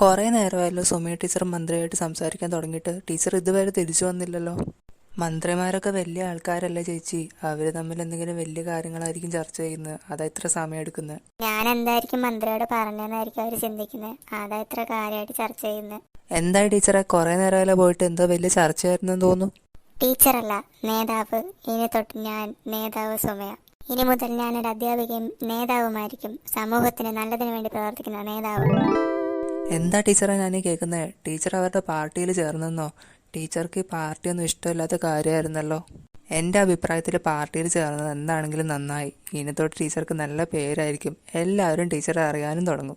കുറേ നേരമായല്ലോ സുമിയ ടീച്ചർ മന്ത്രിയായിട്ട് സംസാരിക്കാൻ തുടങ്ങിയിട്ട്. ടീച്ചർ ഇതുവരെ തിരിച്ചു വന്നില്ലല്ലോ. മന്ത്രിമാരൊക്കെ വലിയ ആൾക്കാരല്ലേ ചേച്ചി. അവർ തമ്മിൽ എന്തെങ്കിലും വലിയ കാര്യങ്ങളായിരിക്കും ചർച്ച ചെയ്യുന്നത്. അതാ ഇത്ര സമയം എടുക്കുന്നത് ഞാൻ എന്തായിരിക്കും മന്ത്രിയോട് പറഞ്ഞതെന്നായിരിക്കും അവർ ചിന്തിക്കുന്നത് അതാ ഇത്ര കാര്യമായിട്ട് ചർച്ച ചെയ്യുന്നത് എന്താ ടീച്ചറെ? കുറേ നേരമല്ല പോയിട്ട്. എന്തോ വലിയ ചർച്ചയായിരുന്നു തോന്നുന്നു. ടീച്ചറല്ല നേതാവ്. ഇനി തൊട്ട് ഞാൻ നേതാവ് സുമയ. ഇനി മുതൽ ഞാനൊരു അധ്യാപികയും നേതാവുമായിരിക്കും. സമൂഹത്തിന് നല്ലതിനു വേണ്ടി പ്രവർത്തിക്കുന്ന നേതാവ്. എന്താ ടീച്ചറെ ഞാൻ കേൾക്കുന്നത് ടീച്ചർ അവരുടെ പാർട്ടിയിൽ ചേർന്നെന്നോ? ടീച്ചർക്ക് ഈ പാർട്ടിയൊന്നും ഇഷ്ടമില്ലാത്ത കാര്യമായിരുന്നല്ലോ. എന്റെ അഭിപ്രായത്തിൽ പാർട്ടിയിൽ ചേർന്നത് എന്താണെങ്കിലും നന്നായി. ഇനി തൊട്ട് ടീച്ചർക്ക് നല്ല പേരായിരിക്കും. എല്ലാവരും ടീച്ചറെ അറിയാനും തുടങ്ങും.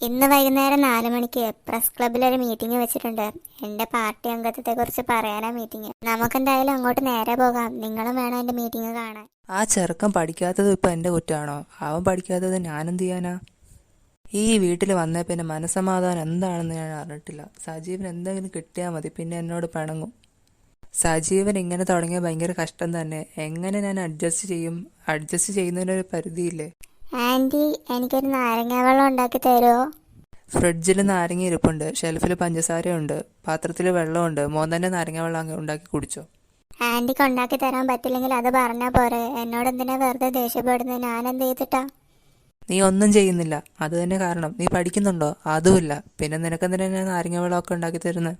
ഇന്ന് വൈകുന്നേരം നാല് മണിക്ക് പ്രസ് ക്ലബ്ബിൽ ഒരു മീറ്റിംഗ് വെച്ചിട്ടുണ്ട്. എന്റെ പാർട്ടി അംഗത്വത്തെ കുറിച്ച് പറയാനാ മീറ്റിംഗ്. നമുക്കെന്തായാലും അങ്ങോട്ട് നേരെ പോകാം. നിങ്ങളും വേണം എന്റെ മീറ്റിംഗ് കാണാൻ. ആ ചെറുക്കം പഠിക്കാത്തത് ഇപ്പം എന്റെ കുറ്റാണോ? അവൻ പഠിക്കാത്തത് ഞാനെന്ത് ചെയ്യാനാ? ഈ വീട്ടിൽ വന്നേ പിന്നെ മനസമാധാനം എന്താണെന്ന് ഞാൻ അറിഞ്ഞിട്ടില്ല. സജീവൻ എന്തെങ്കിലും കിട്ടിയാൽ മതി പിന്നെ എന്നോട് പിണങ്ങും. സജീവൻ ഇങ്ങനെ തുടങ്ങിയ ഭയങ്കര കഷ്ടം തന്നെ. എങ്ങനെ ഞാൻ അഡ്ജസ്റ്റ് ചെയ്യും? അഡ്ജസ്റ്റ് ചെയ്യുന്നതിനൊരു പരിധിയില്ലേ? ആന്റി എനിക്കൊരു നാരങ്ങ വെള്ളം ഉണ്ടാക്കി തരുമോ ഫ്രിഡ്ജിൽ നാരങ്ങ ഇരിപ്പുണ്ട്. ഷെൽഫിൽ പഞ്ചസാരയുണ്ട് പാത്രത്തിൽ വെള്ളമുണ്ട്. മോൻ തന്നെ നാരങ്ങ വെള്ളം അങ്ങ് ഉണ്ടാക്കി കുടിച്ചോ. ആന്റിക്ക് ഉണ്ടാക്കി തരാൻ പറ്റില്ലെങ്കിൽ അത് പറഞ്ഞാ പോരെ. എന്നോട് എന്തിനാ വെറുതെ ദേഷ്യപ്പെടുന്നത് ഞാൻ എന്ത് ചെയ്തിട്ടാ? നീ ഒന്നും ചെയ്യുന്നില്ല. അത് തന്നെ കാരണം. നീ പഠിക്കുന്നുണ്ടോ? അതുമില്ല. പിന്നെ നിനക്കെന്തിനാ ഞാൻ നാരങ്ങ വെള്ളമൊക്കെ ഉണ്ടാക്കി തരുന്നത്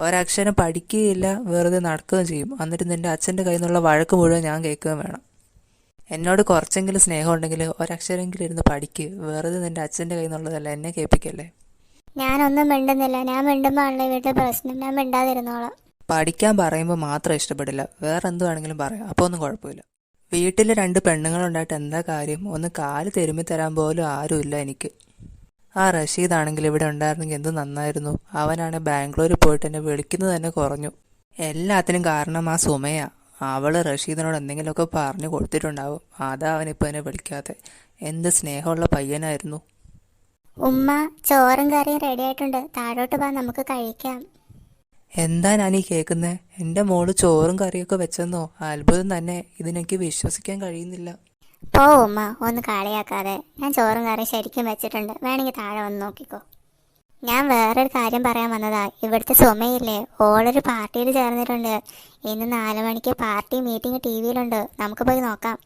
ഒരക്ഷരം പഠിക്കുകയില്ല. വെറുതെ നടക്കുകയും ചെയ്യും. എന്നിട്ട് നിന്റെ അച്ഛന്റെ കയ്യിൽ നിന്നുള്ള വഴക്ക് മുഴുവൻ ഞാൻ കേൾക്കുകയും വേണം. എന്നോട് കുറച്ചെങ്കിലും സ്നേഹം ഉണ്ടെങ്കിൽ ഒരക്ഷരമെങ്കിലും ഇരുന്ന് പഠിക്ക്. വെറുതെ നിന്റെ അച്ഛന്റെ കയ്യിൽ നിന്നുള്ളതല്ല എന്നെ കേൾപ്പിക്കല്ലേ? ഞാനൊന്നും മിണ്ടുന്നില്ല. ഞാൻ മിണ്ടുമ്പോഴാണല്ലോ വീട്ടിലെ വീട്ടിൽ പ്രശ്നം. ഞാൻ മിണ്ടാതിരുന്നോളാം. പഠിക്കാൻ പറയുമ്പോൾ മാത്രം ഇഷ്ടപ്പെടില്ല. വേറെ എന്തുവാണെങ്കിലും പറയാം. അപ്പോൾ ഒന്നും കുഴപ്പമില്ല. വീട്ടിൽ രണ്ട് പെണ്ണുങ്ങളുണ്ടായിട്ട് എന്താ കാര്യം? ഒന്ന് കാൽ തെരുമ്പി തരാൻ പോലും ആരുമില്ല എനിക്ക്. ആ റഷീദാണെങ്കിൽ ഇവിടെ ഉണ്ടായിരുന്നെങ്കിൽ എന്ത് നന്നായിരുന്നു. അവനാണ് ബാംഗ്ലൂരിൽ പോയിട്ട് എന്നെ വിളിക്കുന്നത് തന്നെ കുറഞ്ഞു. എല്ലാത്തിനും കാരണം ആ സുമയ. അവൾ റഷീദിനോട് എന്തെങ്കിലുമൊക്കെ പറഞ്ഞു കൊടുത്തിട്ടുണ്ടാവും. അതാ അവനിപ്പോൾ എന്നെ വിളിക്കാതെ എന്ത് സ്നേഹമുള്ള പയ്യനായിരുന്നു. ഉമ്മ ചോറും കറിയും റെഡി ആയിട്ടുണ്ട്. താഴോട്ട് വാ നമുക്ക് കഴിക്കാം. എന്താ ഈ കേൾക്കുന്നത് എന്റെ മോൾ ചോറും കറിയൊക്കെ വെച്ചെന്നോ? അത്ഭുതം തന്നെ. ഇതിനെനിക്ക് വിശ്വസിക്കാൻ കഴിയുന്നില്ല. പോ ഉമ്മ ഒന്ന് കളിയാക്കാതെ. ഞാൻ ചോറും കറിയും ശരിക്കും വെച്ചിട്ടുണ്ട്. വേണമെങ്കിൽ താഴെ വന്ന് നോക്കിക്കോ. ഞാൻ വേറൊരു കാര്യം പറയാൻ വന്നതാ. ഇവിടുത്തെ സുമയില്ലേ? ഓളൊരു പാർട്ടിയിൽ ചേർന്നിട്ടുണ്ട്. ഇന്ന് നാല് മണിക്ക് പാർട്ടി മീറ്റിംഗ് ടി വിയിലുണ്ട്. നമുക്ക് പോയി നോക്കാം.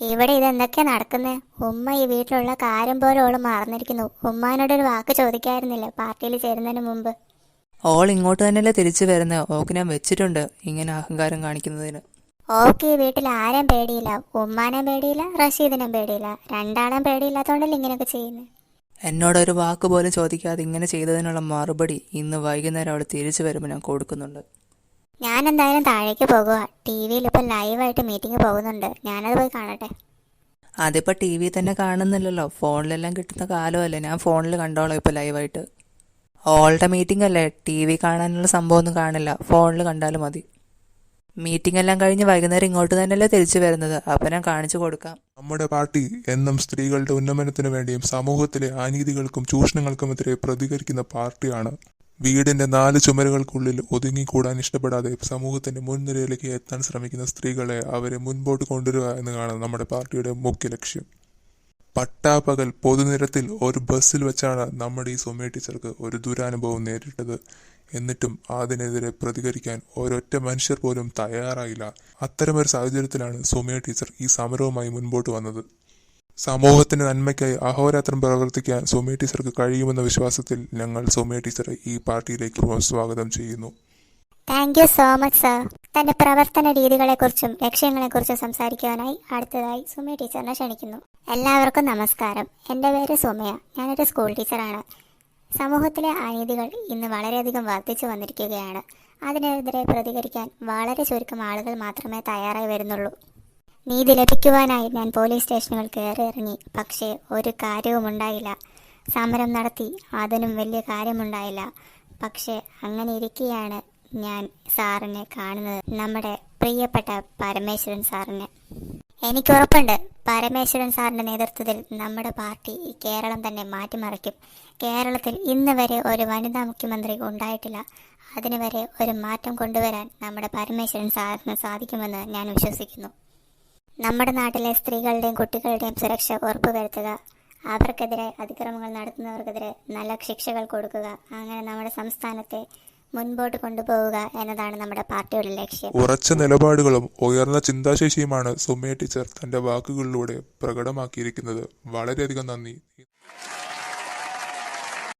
ഇവിടെ ഇതെന്തൊക്കെയാ നടക്കുന്നത് ഉമ്മ ഈ വീട്ടിലുള്ള കാര്യം പോലെ ഓൾ മറന്നിരിക്കുന്നു. ഉമ്മാനോടൊരു വാക്ക് ചോദിക്കായിരുന്നില്ലേ? പാർട്ടിയിൽ ചേരുന്നതിന് മുമ്പ്. ഓൾ ഇങ്ങോട്ട് തന്നെയല്ലേ തിരിച്ചു വരുന്നത് ഓക്ക് ഞാൻ വെച്ചിട്ടുണ്ട് ഇങ്ങനെ അഹങ്കാരം കാണിക്കുന്നതിന്. ഓക്കെ വീട്ടിൽ ആരെയും പേടിയില്ല. ഉമ്മാനേം പേടിയില്ല റഷീദിനും പേടിയില്ല. രണ്ടാളും പേടിയില്ലാത്തോണ്ടല്ലേ ഇങ്ങനെയൊക്കെ ചെയ്യുന്നത് എന്നോടൊരു വാക്ക് പോലും ചോദിക്കാതെ ഇങ്ങനെ ചെയ്തതിനുള്ള മറുപടി ഇന്ന് വൈകുന്നേരം അവിടെ തിരിച്ചു വരുമ്പോൾ ഞാൻ കൊടുക്കുന്നുണ്ട്. ഞാൻ എന്തായാലും താഴേക്ക് പോകുക ടി വിയിൽ ഇപ്പം ലൈവായിട്ട് മീറ്റിംഗ് പോകുന്നുണ്ട്. ഞാനത് പോയി കാണട്ടെ. അതിപ്പോൾ ടി വി തന്നെ കാണുന്നില്ലല്ലോ. ഫോണിലെല്ലാം കിട്ടുന്ന കാലമല്ലേ. ഞാൻ ഫോണിൽ കണ്ടോളാം ഇപ്പോൾ ലൈവായിട്ട്. ഓളുടെ മീറ്റിംഗ് അല്ലേ? ടി വി കാണാനുള്ള സംഭവമൊന്നും കാണില്ല. ഫോണിൽ കണ്ടാലും മതി. മീറ്റിംഗ് എല്ലാം കഴിഞ്ഞ് വൈകുന്നേരം ഇങ്ങോട്ട് തന്നെയല്ലേ തിരിച്ചു വരുന്നത്. അപ്പം ഞാൻ കാണിച്ചു കൊടുക്കാം. നമ്മുടെ പാർട്ടി എന്നും സ്ത്രീകളുടെ ഉന്നമനത്തിനു വേണ്ടിയും സമൂഹത്തിലെ അനീതികൾക്കും ചൂഷണങ്ങൾക്കുമെതിരെ പ്രതികരിക്കുന്ന പാർട്ടിയാണ്. വീടിന്റെ നാല് ചുമരുകൾക്കുള്ളിൽ ഒതുങ്ങിക്കൂടാൻ ഇഷ്ടപ്പെടാതെ സമൂഹത്തിന്റെ മുൻനിരയിലേക്ക് എത്താൻ ശ്രമിക്കുന്ന സ്ത്രീകളെ അവരെ മുൻപോട്ട് കൊണ്ടുവരിക എന്നതാണ് നമ്മുടെ പാർട്ടിയുടെ മുഖ്യ ലക്ഷ്യം. പട്ടാപ്പകൽ പൊതുനിരത്തിൽ ഒരു ബസ്സിൽ വെച്ചാണ് നമ്മുടെ ഈ സൊമേ ടീച്ചർക്ക് ഒരു ദുരനുഭവം നേരിട്ടത്. എന്നിട്ടും അതിനെതിരെ പ്രതികരിക്കാൻ ഒരൊറ്റ മനുഷ്യർ പോലും തയ്യാറായില്ല. അത്തരമൊരു സാഹചര്യത്തിലാണ് സൊമയ ടീച്ചർ ഈ സമരവുമായി മുൻപോട്ട് വന്നത്. സമൂഹത്തിന്റെ നന്മയ്ക്കായി അഹോരാത്രം പ്രവർത്തിക്കാൻ സൊമയ ടീച്ചർക്ക് കഴിയുമെന്ന വിശ്വാസത്തിൽ ഞങ്ങൾ സൊമയ ടീച്ചറെ ഈ പാർട്ടിയിലേക്ക് സ്വാഗതം ചെയ്യുന്നു. Thank you so much sir തന്റെ പ്രവർത്തന രീതികളെക്കുറിച്ചും ലക്ഷ്യങ്ങളെക്കുറിച്ചും സംസാരിക്കുവാനായി അടുത്തതായി സുമയ ടീച്ചറിനെ ക്ഷണിക്കുന്നു. എല്ലാവർക്കും നമസ്കാരം. എന്റെ പേര് സുമയ. ഞാനൊരു സ്കൂൾ ടീച്ചറാണ് സമൂഹത്തിലെ അനീതികൾ ഇന്ന് വളരെയധികം വർദ്ധിച്ചു വന്നിരിക്കുകയാണ്. അതിനെതിരെ പ്രതികരിക്കാൻ വളരെ ചുരുക്കം ആളുകൾ മാത്രമേ തയ്യാറായി വരുന്നുള്ളൂ. നീതി ലഭിക്കുവാനായി ഞാൻ പോലീസ് സ്റ്റേഷനുകൾ കയറി ഇറങ്ങി പക്ഷേ ഒരു കാര്യവും ഉണ്ടായില്ല. സമരം നടത്തി അതിനും വലിയ കാര്യമുണ്ടായില്ല. പക്ഷേ അങ്ങനെ ഇരിക്കെയാണ് ഞാൻ സാറിനെ കാണുന്നത് നമ്മുടെ പ്രിയപ്പെട്ട പരമേശ്വരൻ സാറിനെ. എനിക്ക് ഉറപ്പുണ്ട് പരമേശ്വരൻ സാറിന്റെ നേതൃത്വത്തിൽ നമ്മുടെ പാർട്ടി കേരളം തന്നെ മാറ്റിമറിക്കും. കേരളത്തിൽ ഇന്ന് വരെ ഒരു വനിതാ മുഖ്യമന്ത്രി ഉണ്ടായിട്ടില്ല. അതിനു വരെ ഒരു മാറ്റം കൊണ്ടുവരാൻ നമ്മുടെ പരമേശ്വരൻ സാറിന് സാധിക്കുമെന്ന് ഞാൻ വിശ്വസിക്കുന്നു. നമ്മുടെ നാട്ടിലെ സ്ത്രീകളുടെയും കുട്ടികളുടെയും സുരക്ഷ ഉറപ്പുവരുത്തുക അവർക്കെതിരെ അതിക്രമങ്ങൾ നടത്തുന്നവർക്കെതിരെ നല്ല ശിക്ഷകൾ കൊടുക്കുക അങ്ങനെ നമ്മുടെ സംസ്ഥാനത്തെ മുൻപോട്ട് കൊണ്ടുപോവുക എന്നതാണ് നമ്മുടെ പാർട്ടിയുടെ ലക്ഷ്യം. ഉറച്ച നിലപാടുകളും ഉയർന്ന ചിന്താശേഷിയുമാണ് സുമയ ടീച്ചർ തന്റെ വാക്കുകളിലൂടെ പ്രകടമാക്കിയിരിക്കുന്നത്. വളരെയധികം നന്ദി.